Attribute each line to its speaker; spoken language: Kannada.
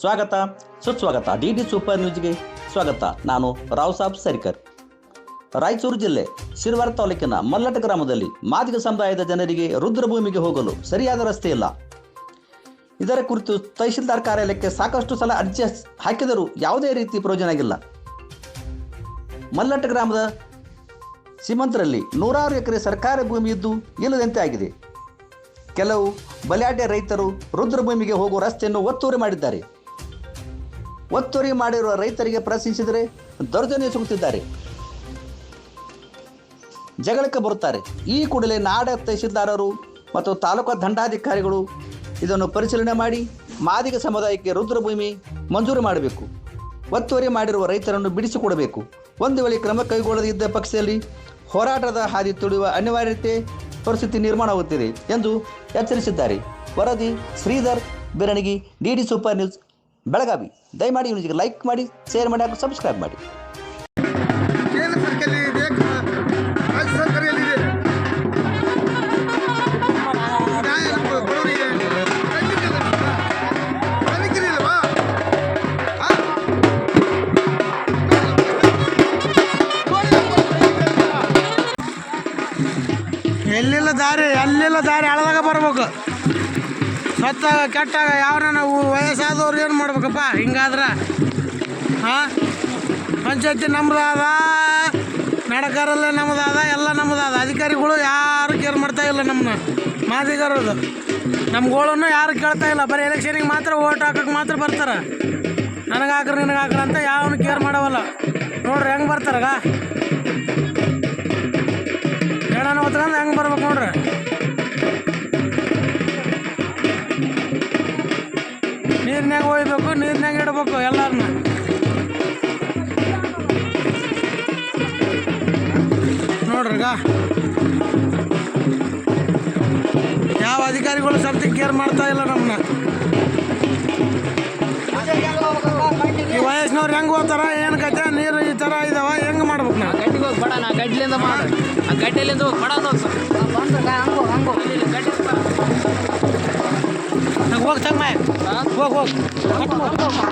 Speaker 1: ಸ್ವಾಗತ. ಸುಸ್ವಾಗತ. ಡಿ ಡಿ ಸೂಪರ್ ನ್ಯೂಸ್ಗೆ ಸ್ವಾಗತ. ನಾನು ರಾವ್ ಸಾಬ್ ಸರಿಕರ್. ರಾಯಚೂರು ಜಿಲ್ಲೆ ಶಿರವಾರ ತಾಲೂಕಿನ ಮಲ್ಲಟ ಗ್ರಾಮದಲ್ಲಿ ಮಾದಿಗ ಸಮುದಾಯದ ಜನರಿಗೆ ರುದ್ರಭೂಮಿಗೆ ಹೋಗಲು ಸರಿಯಾದ ರಸ್ತೆ ಇಲ್ಲ. ಇದರ ಕುರಿತು ತಹಶೀಲ್ದಾರ್ ಕಾರ್ಯಾಲಯಕ್ಕೆ ಸಾಕಷ್ಟು ಸಲ ಅರ್ಜಿ ಹಾಕಿದರೂ ಯಾವುದೇ ರೀತಿ ಪ್ರಯೋಜನ ಆಗಿಲ್ಲ. ಮಲ್ಲಟ ಗ್ರಾಮದ ಸೀಮಂತರಲ್ಲಿ ನೂರಾರು ಎಕರೆ ಸರ್ಕಾರಿ ಭೂಮಿ ಇದ್ದು ಇಲ್ಲದಂತೆ ಆಗಿದೆ. ಕೆಲವು ಬಲಾಢ್ಯ ರೈತರು ರುದ್ರಭೂಮಿಗೆ ಹೋಗುವ ರಸ್ತೆಯನ್ನು ಒತ್ತುವರಿ ಮಾಡಿದ್ದಾರೆ. ಒತ್ತುವರಿ ಮಾಡಿರುವ ರೈತರಿಗೆ ಪ್ರಶ್ನಿಸಿದರೆ ದೌರ್ಜನ್ಯ ಸುಗುತ್ತಿದ್ದಾರೆ. ಜಗಳಕ್ಕೆ ಬರುತ್ತಾರೆ. ಈ ಕೂಡಲೇ ನಾಡ ತಹಶೀಲ್ದಾರರು ಮತ್ತು ತಾಲೂಕಾ ದಂಡಾಧಿಕಾರಿಗಳು ಇದನ್ನು ಪರಿಶೀಲನೆ ಮಾಡಿ ಮಾದಿಗ ಸಮುದಾಯಕ್ಕೆ ರುದ್ರಭೂಮಿ ಮಂಜೂರು ಮಾಡಬೇಕು. ಒತ್ತುವರಿ ಮಾಡಿರುವ ರೈತರನ್ನು ಬಿಡಿಸಿಕೊಡಬೇಕು. ಒಂದು ವೇಳೆ ಕ್ರಮ ಕೈಗೊಳ್ಳದಿದ್ದ ಪಕ್ಷದಲ್ಲಿ ಹೋರಾಟದ ಹಾದಿ ತುಳಿಯುವ ಅನಿವಾರ್ಯತೆ ಪರಿಸ್ಥಿತಿ ನಿರ್ಮಾಣವಾಗುತ್ತಿದೆ ಎಂದು ಎಚ್ಚರಿಸಿದ್ದಾರೆ. ವರದಿ Sridhar, ಬೆರಣಿಗಿ, D D super news. Belagavi. ದಯಮಾಡಿ ಇವನಿಗೆ ಲೈಕ್ ಮಾಡಿ ಶೇರ್ ಮಾಡಿ ಹಾಗೂ ಸಬ್ಸ್ಕ್ರೈಬ್ ಮಾಡಿ?
Speaker 2: ಎಲ್ಲಿಲ್ಲ ದಾರಿ, ಅಲ್ಲೆಲ್ಲ ದಾರಿ ಹಳದಾಗ ಬರ್ಬೇಕು. ಸತ್ತಾಗ ಕೆಟ್ಟಾಗ ಯಾವನ ನಾವು ವಯಸ್ಸಾದವ್ರು ಏನು ಮಾಡ್ಬೇಕಪ್ಪ? ಹಿಂಗಾದ್ರೆ, ಹಾಂ? ಪಂಚಾಯತಿ ನಮ್ದಾದ ನಡಕರಲ್ಲೇ ನಮ್ಮದಾದ ಎಲ್ಲ ನಮ್ಮದಾದ ಅಧಿಕಾರಿಗಳು ಯಾರು ಕೇರ್ ಮಾಡ್ತಾ ಇಲ್ಲ ನಮ್ಮನ್ನ ಮಾದಿಗರದು ನಮ್ಮ ಗೋಳನ್ನು ಯಾರು ಕೇಳ್ತಾ ಇಲ್ಲ. ಬರೀ ಎಲೆಕ್ಷನಿಗೆ ಮಾತ್ರ ಓಟ್ ಹಾಕಕ್ಕೆ ಮಾತ್ರ ಬರ್ತಾರೆ. ನನಗೆ ಹಾಕ್ರಿ ನಿನಗೆ ಹಾಕ್ರಿ ಅಂತ ಯಾವನು ಕೇರ್ ಮಾಡವಲ್ಲ. ನೋಡ್ರಿ, ಹೆಂಗೆ ಬರ್ತಾರಗ? ಒಯ್ಬೇಕು ಇಡ್ಬೇಕು ಎಲ್ಲರನ್ನ ನೋಡ್ರಿಗ. ಯಾವ ಅಧಿಕಾರಿಗಳು ಸದ್ಯ ಕೇರ್ ಮಾಡ್ತಾ ಇಲ್ಲ ನಮ್ಮನ್ನ ಈ ವಯಸ್ಸಿನವ್ರು ಹೆಂಗೆ ಹೋಗ್ತಾರ ಏನು ಕತೆ ನೀರು ಈ ಥರ ಇದಾವ, ಹೆಂಗೆ ಮಾಡ್ಬೇಕು ನಾವು?
Speaker 3: ಗಡ್ಡಿಗೆ ಹೋಗಿ ಬಡ ನಾ ಗಡ್ಲಿಂದ ಮಾಡಿ ಆ ಗಡ್ಡೆಲಿಂದ ಹೋಗಿ ಬಡ ಸರ್
Speaker 2: ಹೋಗಿ ತಮ್ಮ ಹೋಗಿ ಹೋಗಿ わわ。